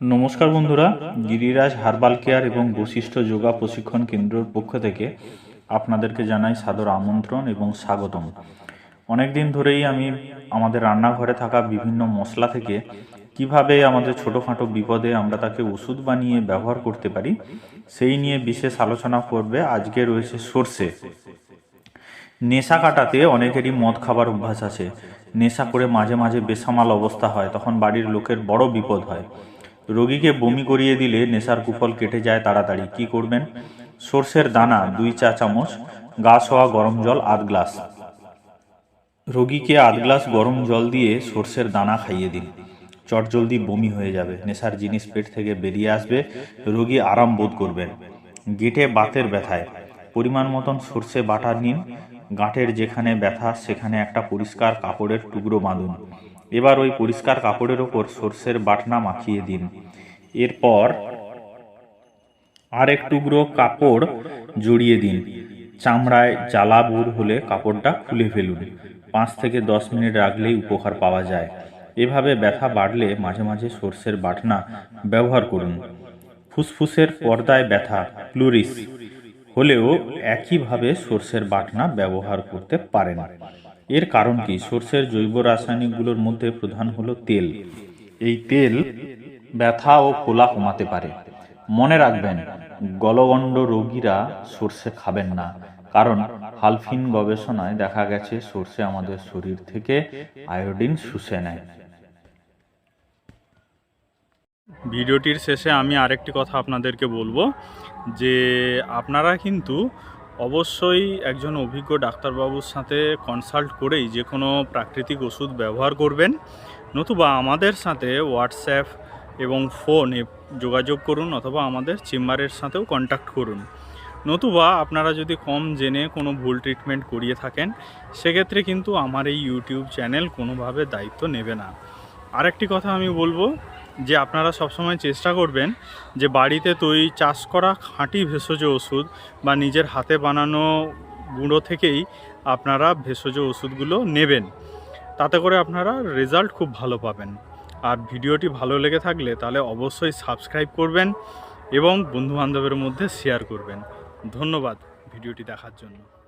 নমস্কার বন্ধুরা, Giriraj herbal care এবং বশিষ্ঠ যোগা প্রশিক্ষণ কেন্দ্রের পক্ষ থেকে আপনাদেরকে জানাই সাদর আমন্ত্রণ এবং স্বাগতম। অনেক দিন ধরেই আমি আমাদের রান্নাঘরে থাকা বিভিন্ন মশলা থেকে কীভাবে আমাদের ছোটোখাটো বিপদে আমরা তাকে ওষুধ বানিয়ে ব্যবহার করতে পারি, সেই নিয়ে বিশেষ আলোচনা করবে আজকে রয়েছে সর্ষে। নেশা কাটাতে অনেকেরই মদ খাবার অভ্যাস আছে। নেশা করে মাঝে মাঝে বেসামাল অবস্থা হয়, তখন বাড়ির লোকের বড় বিপদ হয়। রোগীকে বমি করিয়ে দিলে নেশার কুফল কেটে যায় তাড়াতাড়ি। কি করবেন? সর্ষের দানা, দুই চা চামচ, গা সওয়া গরম জল, আধ গ্লাস। রোগীকে আধ গ্লাস গরম জল দিয়ে সর্ষের দানা খাইয়ে দিন। চটজলদি বমি হয়ে যাবে। নেশার জিনিস পেট থেকে বেরিয়ে আসবে। রোগী আরাম বোধ করবেন। গেটে বাতের ব্যথায়। পরিমাণ মতন সর্ষে বাটা নিন। গাঁটের যেখানে ব্যথা, সেখানে একটা পরিষ্কার কাপড়ের টুকরো বাঁধুন। এবার ওই পরিষ্কার কাপড়ের ওপর সর্ষের বাটনা মাখিয়ে দিন। এরপর আর এক টুকরো কাপড় জড়িয়ে দিন। চামড়ায় জ্বালা বুর হলে কাপড়টা খুলে ফেলুন। পাঁচ থেকে দশ মিনিট রাখলেই উপকার পাওয়া যায়। এভাবে ব্যথা বাড়লে মাঝে মাঝে সর্ষের বাটনা ব্যবহার করুন। ফুসফুসের পর্দায় ব্যথা প্লুরিস হলেও একইভাবে সর্ষের বাটনা ব্যবহার করতে পারেন। এর কারণ কি? সর্ষের জৈব রাসায়নিকগুলোর মধ্যে প্রধান হলো তেল। এই তেল ব্যথা ও ফোলা কমাতে পারে। মনে রাখবেন, গলগণ্ড রোগীরা সর্ষে খাবেন না। কারণ হালফিন গবেষণায় দেখা গেছে, সর্ষে আমাদের শরীর থেকে আয়োডিন শুষে নেয়। ভিডিওটির শেষে আমি আরেকটি কথা আপনাদেরকে বলব, যে আপনারা কিন্তু অবশ্যই একজন অভিজ্ঞ ডাক্তারবাবুর সাথে কনসাল্ট করেই যে কোনো প্রাকৃতিক ওষুধ ব্যবহার করবেন। নতুবা আমাদের সাথে হোয়াটসঅ্যাপ এবং ফোনে যোগাযোগ করুন অথবা আমাদের চেম্বারের সাথেও কন্ট্যাক্ট করুন। নতুবা আপনারা যদি কম জেনে কোনো ভুল ট্রিটমেন্ট করিয়ে থাকেন, সেক্ষেত্রে কিন্তু আমার এই ইউটিউব চ্যানেল কোনোভাবে দায়িত্ব নেবে না। আরেকটি কথা আমি বলব যে আপনারা সবসময় চেষ্টা করবেন যে বাড়িতে তৈরি চাষ করা খাঁটি ভেষজ ওষুধ বা নিজের হাতে বানানো গুঁড়ো থেকেই আপনারা ভেষজ ওষুধগুলো নেবেন। তাতে করে আপনারা রেজাল্ট খুব ভালো পাবেন। আর ভিডিওটি ভালো লেগে থাকলে তাহলে অবশ্যই সাবস্ক্রাইব করবেন এবং বন্ধুবান্ধবের মধ্যে শেয়ার করবেন। ধন্যবাদ ভিডিওটি দেখার জন্য।